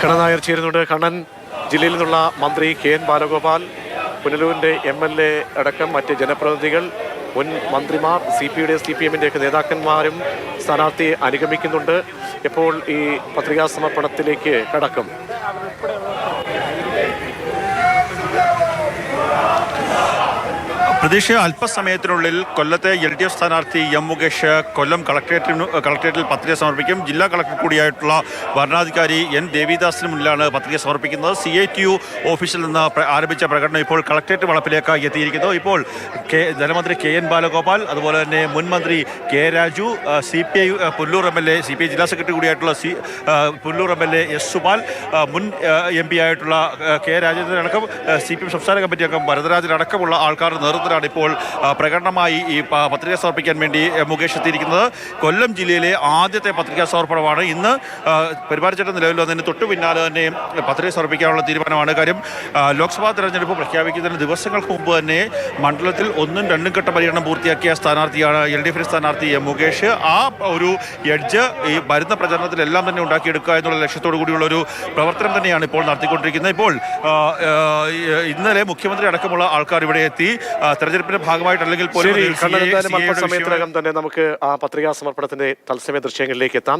കണ്ണൻ ചേരുന്നുണ്ട്. കണ്ണൻ ജില്ലയിൽ നിന്നുള്ള മന്ത്രി കെ എൻ ബാലഗോപാൽ പുനലൂരിന്റെ എം എൽ എ അടക്കം മറ്റ് ജനപ്രതിനിധികൾ മുൻ മന്ത്രിമാർ സി പി യുടെ സി പി എമ്മിന്റെയൊക്കെ നേതാക്കന്മാരും സ്ഥാനാർത്ഥിയെ അനുഗമിക്കുന്നുണ്ട്. എപ്പോൾ ഈ പത്രികാ സമർപ്പണത്തിലേക്ക് കടക്കും. പ്രതീക്ഷ അല്പസമയത്തിനുള്ളിൽ കൊല്ലത്തെ എൽ ഡി എഫ് സ്ഥാനാർത്ഥി എം മുകേഷ് കൊല്ലം കളക്ടറേറ്റിന് കളക്ടറേറ്റിൽ പത്രിക സമർപ്പിക്കും. ജില്ലാ കളക്ടർ കൂടിയായിട്ടുള്ള ഭരണാധികാരി എൻ ദേവിദാസിന് മുന്നിലാണ് പത്രിക സമർപ്പിക്കുന്നത്. സി ഐ ടി യു ഓഫീസിൽ നിന്ന് ആരംഭിച്ച പ്രകടനം ഇപ്പോൾ കളക്ടറേറ്റ് വളപ്പിലേക്ക് എത്തിയിരിക്കുന്നു. ഇപ്പോൾ കെ ധനമന്ത്രി കെ എൻ ബാലഗോപാൽ അതുപോലെ തന്നെ മുൻ മന്ത്രി K Raju C P I Punalur M L A C P I ജില്ലാ secretary കൂടിയായിട്ടുള്ള C Punalur M L A S Supal മുൻ എം പി ആയിട്ടുള്ള കെ രാജേന്ദ്രൻ അടക്കം സി പി എം സംസ്ഥാന കമ്മിറ്റി അംഗം ഭരതരാജൻ അടക്കമുള്ള ആൾക്കാരുടെ നേതൃത്വത്തിലാണ് ഇപ്പോൾ പ്രകടനമായി ഈ പത്രിക സമർപ്പിക്കാൻ വേണ്ടി മുകേഷ് എത്തിയിരിക്കുന്നത്. കൊല്ലം ജില്ലയിലെ ആദ്യത്തെ പത്രികാ സമർപ്പണമാണ്. ഇന്ന് ആ, പെരുമാറ്റച്ചട്ടം നിലവിൽ വന്നതിന് തൊട്ടു പിന്നാലെ തന്നെ പത്രിക സമർപ്പിക്കാനുള്ള തീരുമാനമാണ്. കാര്യം ലോക്സഭാ തെരഞ്ഞെടുപ്പ് പ്രഖ്യാപിക്കുന്നതിന് ദിവസങ്ങൾക്ക് മുമ്പ് തന്നെ മണ്ഡലത്തിൽ ഒന്നും രണ്ടും ഘട്ട പര്യടനം പൂർത്തിയാക്കിയ സ്ഥാനാർത്ഥിയാണ് എൽ ഡി സ്ഥാനാർത്ഥി മുകേഷ്. ആ ഒരു എഡ്ജ് ഈ വരുന്ന പ്രചരണത്തിലെല്ലാം തന്നെ ഉണ്ടാക്കിയെടുക്കുക എന്നുള്ള ലക്ഷ്യത്തോടു കൂടിയുള്ള ഒരു പ്രവർത്തനം തന്നെയാണ് ഇപ്പോൾ നടത്തിക്കൊണ്ടിരിക്കുന്നത്. ഇപ്പോൾ ഇന്നലെ മുഖ്യമന്ത്രി അടക്കമുള്ള ആൾക്കാർ ഇവിടെ എത്തി തെരഞ്ഞെടുപ്പിന്റെ ഭാഗമായിട്ട് അല്ലെങ്കിൽ പോലും സമയത്തിനകം തന്നെ നമുക്ക് ആ പത്രികാ സമർപ്പണത്തിന്റെ തത്സമയ ദൃശ്യങ്ങളിലേക്ക് എത്താം.